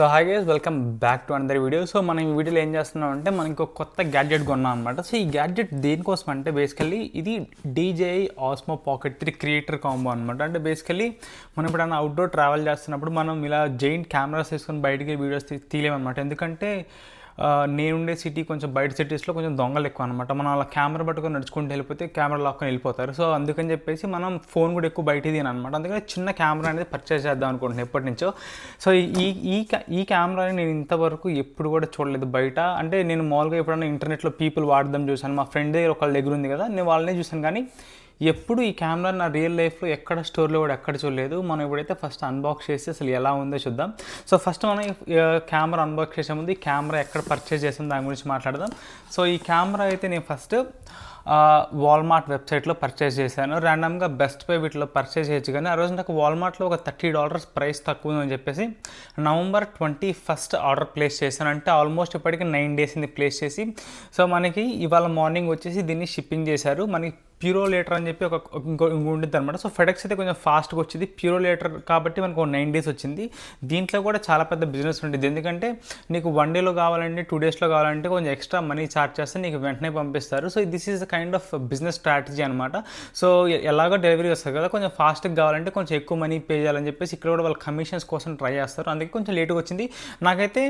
So hi welcome back to అందరి video so మనం ఈ వీడియోలో ఏం చేస్తున్నాం అంటే మనకి ఒక కొత్త గ్యాడ్జెట్ కొన్నాం అనమాట సో ఈ గ్యాడ్జెట్ దేనికోసం అంటే బేసికల్లీ ఇది DJI Osmo pocket three creator combo అనమాట అంటే బేసికల్లీ మనం ఎప్పుడైనా అవుట్డోర్ ట్రావెల్ చేస్తున్నప్పుడు మనం ఇలా జైంట్ కెమెరాస్ తీసుకొని బయటికి వీడియోస్ తీయలేమన్నమాట. ఎందుకంటే నేనుండే సిటీ కొంచెం బయట సిటీస్లో కొంచెం దొంగలు ఎక్కువ అనమాట మనం అలా కెమెరా పట్టుకొని నడుచుకుంటూ వెళ్ళిపోతే కెమెరా లాక్కొని వెళ్ళిపోతారు. సో అందుకని చెప్పేసి మనం ఫోన్ కూడా ఎక్కువ బయట తీయను అనమాట. అందుకని చిన్న కెమెరా అనేది పర్చేస్ చేద్దాం అనుకుంటున్నాను ఎప్పటి నుంచో. సో ఈ ఈ ఈ కెమెరాని నేను ఇంతవరకు ఎప్పుడు కూడా చూడలేదు. బయట అంటే నేను మామూలుగా ఎప్పుడైనా ఇంటర్నెట్లో పీపుల్ వాడడం చూశాను. మా ఫ్రెండ్ దగ్గర ఒకళ్ళ దగ్గర ఉంది కదా నేను వాళ్ళనే చూశాను. కానీ ఎప్పుడు ఈ కెమెరా నా రియల్ లైఫ్లో ఎక్కడ స్టోర్లో కూడా ఎక్కడ చూడలేదు. మనం ఇప్పుడైతే ఫస్ట్ అన్బాక్స్ చేసి అసలు ఎలా ఉందో చూద్దాం. సో ఫస్ట్ మనం కెమెరా అన్బాక్స్ చేసే ముందు ఈ కెమెరా ఎక్కడ పర్చేస్ చేసాం దాని గురించి మాట్లాడదాం. సో ఈ కెమెరా అయితే నేను ఫస్ట్ వాల్మార్ట్ వెబ్సైట్లో పర్చేస్ చేశాను. ర్యాండమ్గా బెస్ట్ బై వీటిలో పర్చేస్ చేయొచ్చు కానీ ఆ రోజు నాకు వాల్మార్ట్లో ఒక థర్టీ డాలర్స్ ప్రైస్ తక్కువ ఉందని చెప్పేసి November twenty first order place చేశాను. అంటే ఆల్మోస్ట్ ఇప్పటికి నైన్ డేస్ ఇది ప్లేస్ చేసి సో మనకి ఇవాళ మార్నింగ్ వచ్చేసి దీన్ని షిప్పింగ్ చేశారు. మనకి ప్యూరో లీటర్ అని చెప్పి ఒక ఇంకో ఉంటుంది అనమాట సో ఫెడెక్స్ అయితే కొంచెం ఫాస్ట్గా వచ్చింది. ప్యూరో లీటర్ కాబట్టి మనకు నైన్ డేస్ వచ్చింది. దీంట్లో కూడా చాలా పెద్ద బిజినెస్ ఉంటుంది ఎందుకంటే నీకు వన్ డేలో కావాలంటే టూ డేస్లో కావాలంటే కొంచెం ఎక్స్ట్రా మనీ ఛార్జ్ చేస్తే నీకు వెంటనే పంపిస్తారు. So this is kind of business strategy అనమాట సో ఎలాగో డెలివరీ వస్తుంది కదా కొంచెం ఫాస్ట్గా కావాలంటే కొంచెం ఎక్కువ మనీ పే చేయాలని చెప్పేసి ఇక్కడ కూడా వాళ్ళు కమిషన్స్ కోసం ట్రై చేస్తారు. అందుకే కొంచెం లేట్గా వచ్చింది. నాకైతే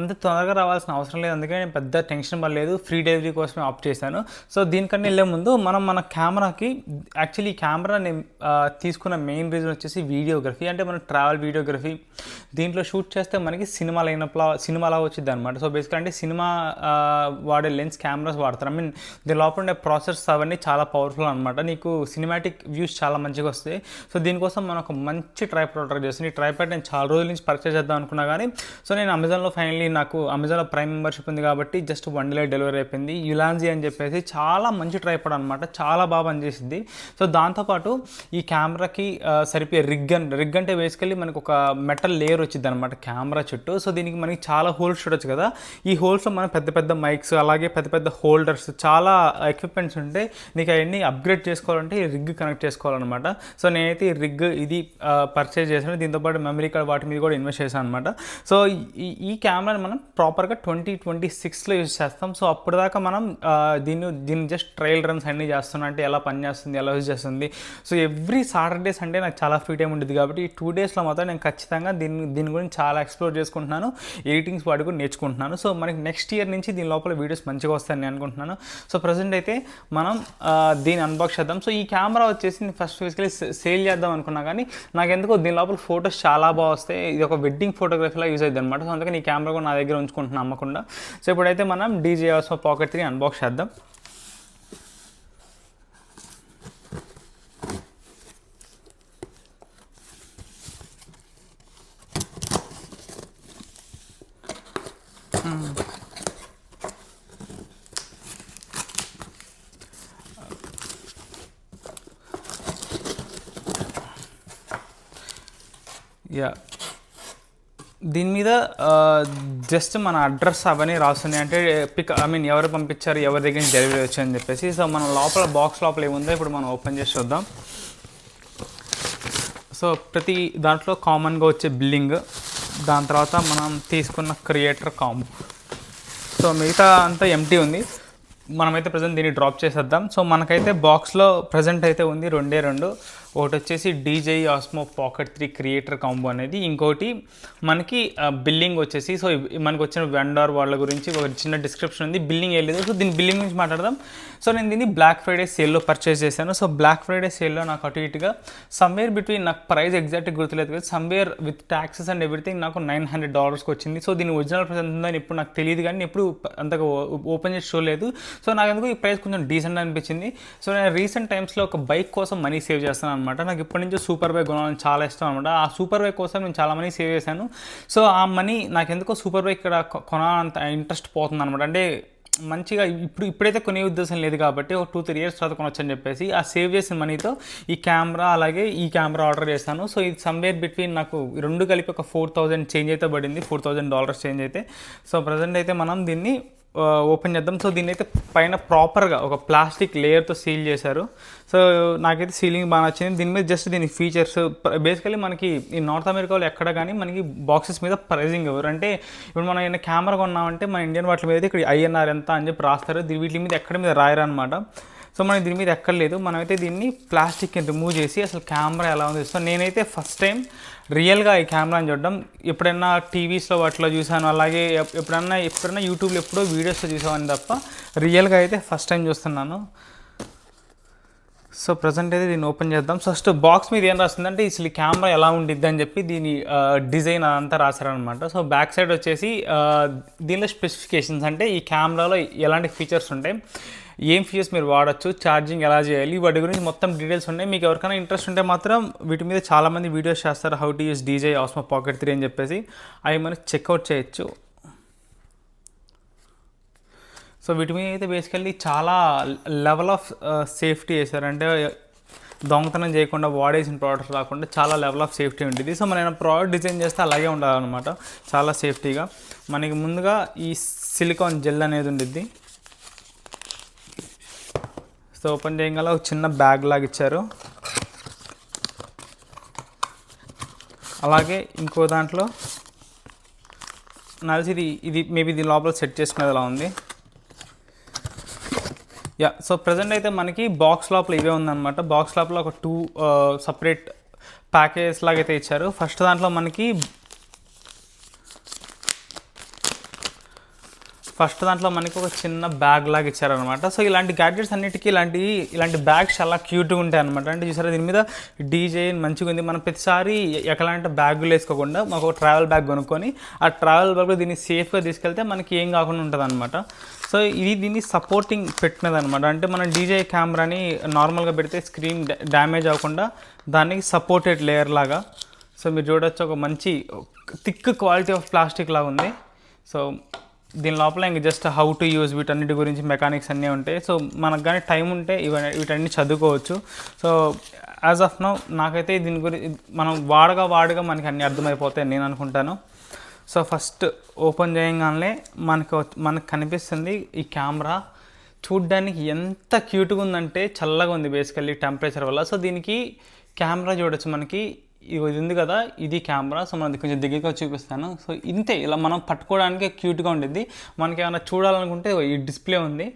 అంత తొందరగా రావాల్సిన అవసరం లేదు. అందుకే నేను పెద్ద టెన్షన్ పడలేదు. ఫ్రీ డెలివరీ కోసమే ఆప్ట్ చేశాను. సో దీనికన్నా వెళ్ళే ముందు మనం మన కెమెరాకి యాక్చువల్లీ ఈ కెమెరా నేను తీసుకున్న మెయిన్ రీజన్ వచ్చేసి వీడియోగ్రఫీ అంటే మనం ట్రావెల్ వీడియోగ్రఫీ దీంట్లో షూట్ చేస్తే మనకి సినిమా లైనప్లా సినిమాలా వచ్చింది అనమాట సో బేసికల్ అంటే సినిమా వాడే లెన్స్ కెమెరాస్ వాడతారు. ఐ మీన్ దీని లోపల ఉండే ప్రాసెస్ అవన్నీ చాలా పవర్ఫుల్ అనమాట నీకు సినిమాటిక్ వ్యూస్ చాలా మంచిగా వస్తాయి. సో దీనికోసం మనం ఒక మంచి ట్రైపాడ్ ఆర్డర్ చేస్తాను ఈ ట్రైపాడ్ నేను చాలా రోజుల నుంచి పర్చేస్ చేద్దాం అనుకున్నా కానీ సో నేను అమెజాన్లో ఫైనలీ నాకు అమెజాన్లో ప్రైమ్ మెంబర్షిప్ ఉంది కాబట్టి జస్ట్ వన్ డేలో డెలివరీ అయిపోయింది. యులాన్జీ అని చెప్పేసి చాలా మంచి ట్రైపాడ్ అనమాట చాలా బాగా పనిచేసింది సో దాంతోపాటు ఈ కెమెరాకి సరిపోయే రిగ్ అండ్ రిగ్ అంటే వేసుకెళ్ళి మనకు ఒక మెటల్ లేయర్ వచ్చింది అనమాట కెమెరా చుట్టూ. సో దీనికి మనకి చాలా హోల్స్ చూడొచ్చు కదా. ఈ హోల్స్లో మనం పెద్ద పెద్ద మైక్స్ అలాగే పెద్ద పెద్ద హోల్డర్స్ చాలా ఎక్విప్మెంట్స్ ఉంటాయి నీకు అవన్నీ అప్గ్రేడ్ చేసుకోవాలంటే ఈ రిగ్ కనెక్ట్ చేసుకోవాలన్నమాట. సో నేనైతే ఈ రిగ్ ఇది పర్చేజ్ చేశాను. దీంతోపాటు మెమరీ కార్డ్ వాటి మీద కూడా ఇన్వెస్ట్ చేశాను అనమాట సో ఈ ఈ కెమెరాని మనం ప్రాపర్గా ట్వంటీ ట్వంటీ సిక్స్లో యూజ్ చేస్తాం. సో అప్పుడు దాకా మనం దీన్ని దీన్ని జస్ట్ ట్రయల్ రన్స్ అన్నీ చేస్తున్నా. అంటే ఎలా పనిచేస్తుంది ఎలా యూజ్ చేస్తుంది. సో ఎవ్రీ సాటర్డే సండే నాకు చాలా ఫ్రీ టైం ఉంటుంది కాబట్టి ఈ టూ డేస్లో మాత్రం నేను ఖచ్చితంగా దీన్ని దీని గురించి చాలా ఎక్స్ప్లోర్ చేసుకుంటున్నాను. ఎడిటింగ్స్ వాటి కూడా నేర్చుకుంటున్నాను. సో మనకి నెక్స్ట్ ఇయర్ నుంచి దీని లోపల వీడియోస్ మంచిగా వస్తాయని అనుకుంటున్నాను. సో ప్రజెంట్ అయితే మనం దీన్ని అన్బాక్స్ చేద్దాం. సో ఈ కెమెరా వచ్చేసి నేను ఫస్ట్ ఫిజికలీ సేల్ చేద్దాం అనుకున్నా కానీ నాకు ఎందుకో దీని లోపల ఫొటోస్ చాలా బాగా వస్తాయి. ఇది ఒక వెడ్డింగ్ ఫోటోగ్రఫీలా యూజ్ అవుతుంది అనమాట సో అందుకని ఈ కెమెరా కూడా నా దగ్గర ఉంచుకుంటున్నా అమ్మకుండా సో ఇప్పుడైతే మనం DJI Osmo pocket three unbox చేద్దాం. యా దీని మీద జస్ట్ మన అడ్రస్ అవన్నీ రాస్తున్నాయి అంటే పిక్ ఐ మీన్ ఎవరు పంపించారు ఎవరి దగ్గర నుంచి డెలివరీ వచ్చాయని చెప్పేసి సో మన లోపల బాక్స్ లోపల ఏముందో ఇప్పుడు మనం ఓపెన్ చేసి చూద్దాం. సో ప్రతి దాంట్లో కామన్గా వచ్చే బిల్లింగ్ దాని తర్వాత మనం తీసుకున్న క్రియేటర్ కామ్ సో మిగతా అంతా ఎంటీ ఉంది. మనమైతే ప్రజెంట్ దీన్ని డ్రాప్ చేసేద్దాం. సో మనకైతే బాక్స్లో ప్రజెంట్ అయితే ఉంది రెండే రెండు. ఒకటి వచ్చేసి DJI Osmo pocket three creator combo అనేది. ఇంకోటి మనకి బిల్లింగ్ వచ్చేసి సో మనకు వచ్చిన వెండర్ వాళ్ళ గురించి ఒక చిన్న డిస్క్రిప్షన్ ఉంది. బిల్లింగ్ వేయలేదు సో దీని బిల్లింగ్ గురించి మాట్లాడదాం. సో నేను దీన్ని బ్లాక్ ఫ్రైడే సేల్లో పర్చేస్ చేశాను. సో బ్లాక్ ఫ్రైడే సేల్లో నాకు అటు ఇటుగా సమ్వేర్ బిట్వీన్ నాకు ప్రైస్ ఎగ్జాక్ట్ గుర్తులేదు కదా somewhere with taxes and everything నాకు నైన్ హండ్రెడ్ డాలర్స్కి వచ్చింది. సో దీని ఒరిజినల్ ప్రైస్ ఎంత ఉందని ఇప్పుడు నాకు తెలియదు కానీ ఎప్పుడు అంతగా ఓపెన్ చేసి చూడలేదు సో నాకు ఎందుకు ఈ ప్రైస్ కొంచెం డీసెంట్ అనిపించింది. సో నేను రీసెంట్ టైమ్స్లో ఒక బైక్ కోసం మనీ సేవ్ చేస్తాను అనమాట నాకు ఇప్పటి నుంచి సూపర్ బైక్ కొనాలని చాలా ఇష్టం అనమాట ఆ సూపర్ బైక్ కోసం నేను చాలా మనీ సేవ్ చేశాను. సో ఆ మనీ నాకు ఎందుకో సూపర్ బైక్ ఇక్కడ కొనాలంత ఇంట్రెస్ట్ పోతుంది అనమాట అంటే మంచిగా ఇప్పుడు ఇప్పుడైతే కొనే ఉద్దేశం లేదు కాబట్టి ఒక టూ త్రీ ఇయర్స్ తర్వాత కొనొచ్చు అని చెప్పేసి ఆ సేవ్ చేసిన మనీతో ఈ కెమెరా అలాగే ఈ కెమెరా ఆర్డర్ చేశాను. సో ఇది సమ్వేర్ బిట్వీన్ నాకు రెండు కలిపి ఒక ఫోర్ థౌజండ్ చేంజ్ అయితే పడింది. ఫోర్ థౌజండ్ డాలర్స్ చేంజ్ అయితే. సో ప్రజెంట్ అయితే మనం దీన్ని ఓపెన్ చేద్దాం. సో దీన్ని అయితే పైన ప్రాపర్గా ఒక ప్లాస్టిక్ లేయర్తో సీల్ చేశారు. సో నాకైతే సీలింగ్ బాగా నచ్చింది. దీని మీద జస్ట్ దీని ఫీచర్స్ బేసికలీ మనకి ఈ నార్త్ అమెరికాలో ఎక్కడ కానీ మనకి బాక్సెస్ మీద ప్రైజింగ్ ఎవరు అంటే ఇప్పుడు మనం ఏమైనా కెమెరా కొన్నామంటే మన ఇండియన్ వాటి మీద అయితే ఇక్కడ ఐఎన్ఆర్ ఎంత అని చెప్పి రాస్తారు. వీటి మీద ఎక్కడ మీద రాయరు అనమాట సో మనం దీని మీద ఎక్కర్లేదు. మనమైతే దీన్ని ప్లాస్టిక్ని రిమూవ్ చేసి అసలు కెమెరా ఎలా ఉంది? సో నేనైతే ఫస్ట్ టైం రియల్గా ఈ కెమెరాని చూడడం. ఎప్పుడైనా టీవీస్లో వాటిలో చూసాను అలాగే ఎప్పుడన్నా ఎప్పుడైనా యూట్యూబ్లో ఎప్పుడో వీడియోస్లో చూసామని తప్ప రియల్గా అయితే ఫస్ట్ టైం చూస్తున్నాను. సో ప్రజెంట్ అయితే దీన్ని ఓపెన్ చేద్దాం. ఫస్ట్ బాక్స్ మీద ఏం రాస్తుందంటే అసలు కెమెరా ఎలా ఉండిద్ది అని చెప్పి దీని డిజైన్ అదంతా రాశారనమాట సో బ్యాక్ సైడ్ వచ్చేసి దీనిలో స్పెసిఫికేషన్స్ అంటే ఈ కెమెరాలో ఎలాంటి ఫీచర్స్ ఉంటాయి. ఏం ఫీచర్స్ మీరు వాడచ్చు ఛార్జింగ్ ఎలా చేయాలి వాటి గురించి మొత్తం డీటెయిల్స్ ఉన్నాయి. మీకు ఎవరికైనా ఇంట్రెస్ట్ ఉంటే మాత్రం వీటి మీద చాలామంది వీడియోస్ చేస్తారు how to use DJI Osmo pocket three అని చెప్పేసి. అవి మనం చెక్అవుట్ చేయొచ్చు. సో వీటి మీద అయితే బేసికల్లీ చాలా లెవెల్ ఆఫ్ సేఫ్టీ చేశారంటే అంటే దొంగతనం చేయకుండా వాడేసిన ప్రోడక్ట్స్ రాకుండా చాలా లెవెల్ ఆఫ్ సేఫ్టీ ఉంటుంది సో మనం ప్రోడక్ట్ డిజైన్ చేస్తే అలాగే ఉండాలన్నమాట. చాలా సేఫ్టీగా మనకి ముందుగా ఈ సిలికాన్ జెల్ అనేది ఉండిద్ది. సో ఓపెన్ చేయగల ఒక చిన్న బ్యాగ్ లాగా ఇచ్చారు. అలాగే ఇంకో దాంట్లో నాకు ఇది ఇది మేబీ ఇది లోపల సెట్ చేసుకునేది అలా ఉంది. యా సో ప్రజెంట్ అయితే మనకి బాక్స్ లోపల ఇవే ఉందన్నమాట. బాక్స్ లోపల ఒక టూ సపరేట్ ప్యాకేజ్ లాగా అయితే ఇచ్చారు. ఫస్ట్ దాంట్లో మనకి ఫస్ట్ దాంట్లో మనకి ఒక చిన్న బ్యాగ్ లాగా ఇచ్చారనమాట సో ఇలాంటి గ్యాడ్జెట్స్ అన్నిటికీ ఇలాంటి ఇలాంటి బ్యాగ్స్ చాలా క్యూట్గా ఉంటాయి అనమాట అంటే చూసారా దీని మీద డీజే మంచిగా ఉంది. మనం ప్రతిసారి ఎక్కడంటే బ్యాగులు వేసుకోకుండా మాకు ఒక ట్రావెల్ బ్యాగ్ కొనుక్కొని ఆ ట్రావెల్ బ్యాగ్లో దీన్ని సేఫ్గా తీసుకెళ్తే మనకి ఏం కాకుండా ఉంటుంది అనమాట సో ఇది దీన్ని సపోర్టింగ్ పెట్టినది అనమాట అంటే మనం డీజే కెమెరాని నార్మల్గా పెడితే స్క్రీన్ డ్యామేజ్ అవ్వకుండా దానికి సపోర్టెడ్ లేయర్ లాగా. సో మీరు చూడొచ్చు ఒక మంచి థిక్ క్వాలిటీ ఆఫ్ ప్లాస్టిక్ లాగా ఉంది. సో దీని లోపల ఇంక జస్ట్ హౌ టు యూజ్ వీటన్నిటి గురించి మెకానిక్స్ అన్నీ ఉంటాయి. సో మనకు కానీ టైం ఉంటే ఇవన్నీ వీటన్ని చదువుకోవచ్చు. సో యాజ్ ఆఫ్ నౌ నాకైతే దీని గురించి మనం వాడగా వాడగా మనకి అన్నీ అర్థమైపోతాయి నేను అనుకుంటాను. సో ఫస్ట్ ఓపెన్ చేయగానే మనకు మనకు కనిపిస్తుంది ఈ కెమెరా చూడ్డానికి ఎంత క్యూట్గా ఉందంటే చల్లగా ఉంది బేసికల్లీ టెంపరేచర్ వల్ల. సో దీనికి కెమెరా చూడొచ్చు మనకి. ఇది ఉంది కదా ఇది కెమెరా సో మనది కొంచెం దగ్గరగా చూపిస్తాను. సో ఇంతే ఇలా మనం పట్టుకోవడానికి క్యూట్గా ఉండేది మనకి ఏమైనా చూడాలనుకుంటే ఈ డిస్ప్లే ఉంది.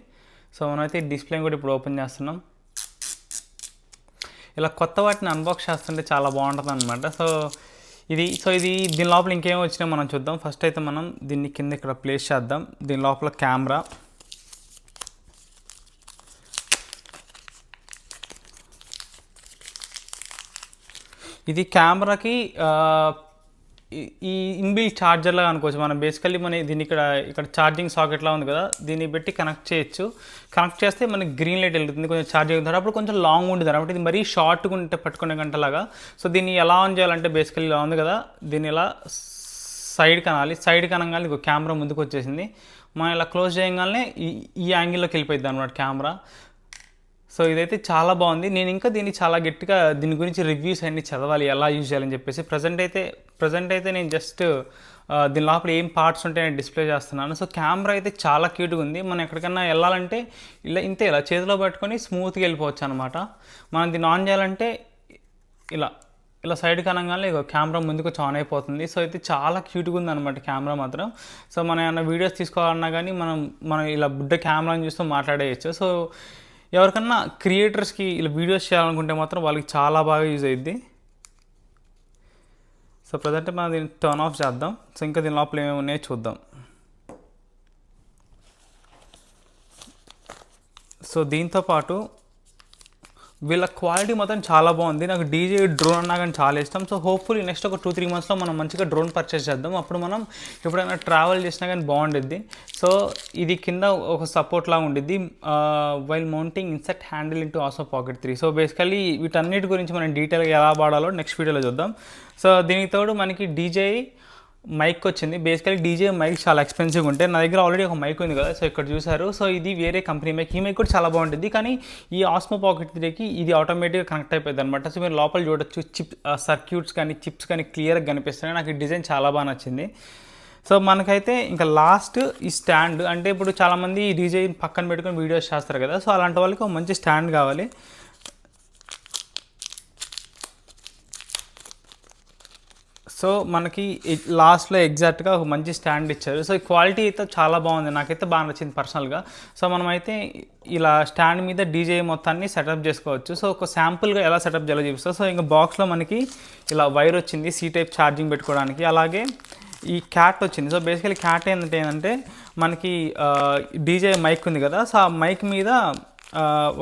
సో మనమైతే ఈ డిస్ప్లే కూడా ఇప్పుడు ఓపెన్ చేస్తున్నాం. ఇలా కొత్త వాటిని అన్బాక్స్ చేస్తుంటే చాలా బాగుంటుంది అనమాట సో ఇది సో ఇది దీని లోపల ఇంకేం వచ్చినా మనం చూద్దాం. ఫస్ట్ అయితే మనం దీన్ని కింద ఇక్కడ ప్లేస్ చేద్దాం. దీని లోపల కెమెరా ఇది కెమెరాకి ఈ- ఈ ఇన్బిల్ ఛార్జర్లా అనుకోవచ్చు. మనం బేసికల్లీ మన దీన్ని ఇక్కడ ఇక్కడ ఛార్జింగ్ సాకెట్లా ఉంది కదా దీన్ని పెట్టి కనెక్ట్ చేయొచ్చు. కనెక్ట్ చేస్తే మనకి గ్రీన్ లైట్ వెళ్తుంది కొంచెం ఛార్జింగ్ అవుతుంది అప్పుడు కొంచెం లాంగ్ ఉంటుంది అనమాట ఇది మరీ షార్ట్గా ఉంటే పట్టుకునే గంటలాగా సో దీన్ని ఎలా ఆన్ చేయాలంటే బేసికల్లీ ఇలా ఉంది కదా దీన్ని ఇలా సైడ్ కనాలి. సైడ్ కనగానే ఇంకో కెమెరా ముందుకు వచ్చేసింది. మనం ఇలా క్లోజ్ చేయగానే ఈ ఈ యాంగిల్లోకి వెళ్ళిపోయింది అనమాట కెమెరా. సో ఇదైతే చాలా బాగుంది. నేను ఇంకా దీన్ని చాలా గట్టిగా దీని గురించి రివ్యూస్ అన్ని చదవాలి ఎలా యూజ్ చేయాలని చెప్పేసి. ప్రజెంట్ అయితే ప్రజెంట్ అయితే నేను జస్ట్ దీని లోపల ఏం పార్ట్స్ ఉంటాయి నేను డిస్ప్లే చేస్తున్నాను. సో కెమెరా అయితే చాలా క్యూట్గా ఉంది. మనం ఎక్కడికన్నా వెళ్ళాలంటే ఇలా ఇంతే ఇలా చేతిలో పట్టుకొని స్మూత్గా వెళ్ళిపోవచ్చు అనమాట మనం దీన్ని ఆన్ చేయాలంటే ఇలా ఇలా సైడ్ కనగానే కెమెరా ముందుకు ఆన్ అయిపోతుంది. సో అయితే చాలా క్యూట్గా ఉంది అనమాట కెమెరా మాత్రం. సో మనం ఏమైనా వీడియోస్ తీసుకోవాలన్నా కానీ మనం మనం ఇలా బుడ్డ కెమెరాని చూస్తూ మాట్లాడేయచ్చు. సో ఎవరికన్నా క్రియేటర్స్కి ఇలా వీడియోస్ చేయాలనుకుంటే మాత్రం వాళ్ళకి చాలా బాగా యూజ్ అయ్యిద్ది సో ప్రజెంట్ మనం దీన్ని టర్న్ ఆఫ్ చేద్దాం. సో ఇంకా దీని లోపల ఏమేమి ఉన్నాయో చూద్దాం. సో దీంతో పాటు వీళ్ళ క్వాలిటీ మాత్రం చాలా బాగుంది. నాకు డీజే డ్రోన్ అన్నా కానీ చాలా ఇష్టం. సో హోప్ఫుల్లీ నెక్స్ట్ ఒక టూ త్రీ మంత్స్లో మనం మంచిగా డ్రోన్ పర్చేస్ చేద్దాం. అప్పుడు మనం ఎప్పుడైనా ట్రావెల్ చేసినా కానీ బాగుండిద్ది. సో ఇది కింద ఒక సపోర్ట్ లాగా ఉండిద్ది. While mounting inset handle into Osmo pocket three so basically వీటన్నిటి గురించి మనం డీటెయిల్గా ఎలా వాడాలో నెక్స్ట్ వీడియోలో చూద్దాం. సో దీనికి తోడు మనకి డీజే మైక్ వచ్చింది. బేసికలీ డీజే మైక్ చాలా ఎక్స్పెన్సివ్ ఉంటాయి నా దగ్గర ఆల్రెడీ ఒక మైక్ ఉంది కదా సో ఇక్కడ చూసారు సో ఇది వేరే కంపెనీ మైక్. ఈ మైక్ కూడా చాలా బాగుంటుంది. కానీ ఈ ఆస్మో పాకెట్ త్రీకి ఇది ఆటోమేటిక్గా కనెక్ట్ అయిపోయింది అనమాట సో మీరు లోపల చూడొచ్చు. చిప్ సర్క్యూట్స్ uh, కానీ చిప్స్ కానీ క్లియర్గా కనిపిస్తున్నాయి. నాకు ఈ డిజైన్ చాలా బాగా నచ్చింది. సో మనకైతే ఇంకా లాస్ట్ ఈ స్టాండ్ అంటే ఇప్పుడు చాలామంది డీజే పక్కన పెట్టుకొని వీడియోస్ చేస్తారు కదా. సో అలాంటి వాళ్ళకి ఒక మంచి స్టాండ్ కావాలి. సో మనకి లాస్ట్లో ఎగ్జాక్ట్గా ఒక మంచి స్టాండ్ ఇచ్చారు. సో ఈ క్వాలిటీ అయితే చాలా బాగుంది. నాకైతే బాగా నచ్చింది పర్సనల్గా. సో మనమైతే ఇలా స్టాండ్ మీద డీజే మొత్తాన్ని సెటప్ చేసుకోవచ్చు. సో ఒక శాంపుల్గా ఎలా సెటప్ చేయాలో చూపిస్తాం. సో ఇంకా బాక్స్లో మనకి ఇలా వైర్ వచ్చింది సీ టైప్ ఛార్జింగ్ పెట్టుకోవడానికి. అలాగే ఈ క్యాట్ వచ్చింది. సో బేసికలీ క్యాట్ ఏంటంటే ఏంటంటే మనకి డీజే మైక్ ఉంది కదా. సో ఆ మైక్ మీద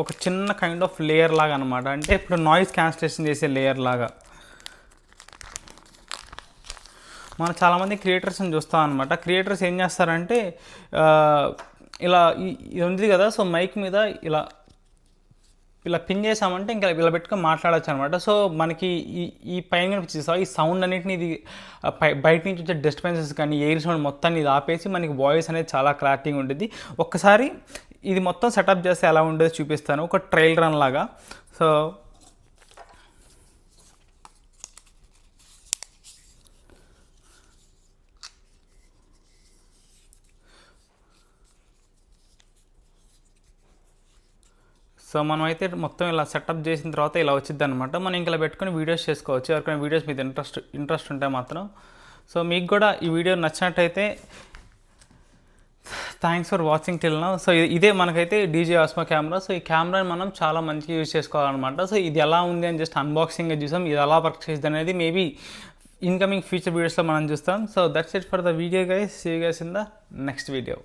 ఒక చిన్న కైండ్ ఆఫ్ లేయర్ లాగా అనమాట అంటే ఇప్పుడు నాయిస్ క్యాన్సిలేషన్ చేసే లేయర్ లాగా. మనం చాలామంది క్రియేటర్స్ని చూస్తాం అనమాట క్రియేటర్స్ ఏం చేస్తారంటే ఇలా ఇది ఉంది కదా సో మైక్ మీద ఇలా ఇలా పిన్ చేసామంటే ఇంకా ఇలా పెట్టుకొని మాట్లాడచ్చు అనమాట సో మనకి ఈ ఈ పైన కనిపించేసి ఈ సౌండ్ అన్నింటిని ఇది బయట నుంచి వచ్చే డిస్టర్బెన్సెస్ కానీ ఎయిర్ సౌండ్ మొత్తాన్ని ఇది ఆపేసి మనకి వాయిస్ అనేది చాలా క్లారిటీగా ఉంటుంది ఒక్కసారి ఇది మొత్తం సెటప్ చేస్తే ఎలా ఉండేది చూపిస్తాను. ఒక ట్రైల్ రన్ లాగా. సో సో మనం అయితే మొత్తం ఇలా సెటప్ చేసిన తర్వాత ఇలా వచ్చింది అనమాట మనం ఇంకా పెట్టుకుని పెట్టుకొని వీడియోస్ చేసుకోవచ్చు. ఎవరికైనా వీడియోస్ మీద ఇంట్రెస్ట్ ఇంట్రెస్ట్ ఉంటే మాత్రం. సో మీకు కూడా ఈ వీడియో నచ్చినట్టయితే thanks for watching till now so ఇదే మనకైతే డీజే ఆస్మా కెమెరా సో ఈ కెమెరాని మనం చాలా మంచిగా యూజ్ చేసుకోవాలన్నమాట. సో ఇది ఎలా ఉంది అని జస్ట్ అన్బాక్సింగ్ చూసాం. ఇది ఎలా వర్క్ చేస్తుంది అనేది మేబీ ఇన్కమింగ్ ఫ్యూచర్ వీడియోస్లో మనం చూస్తాం. So that's it for the video guys see guys in the next video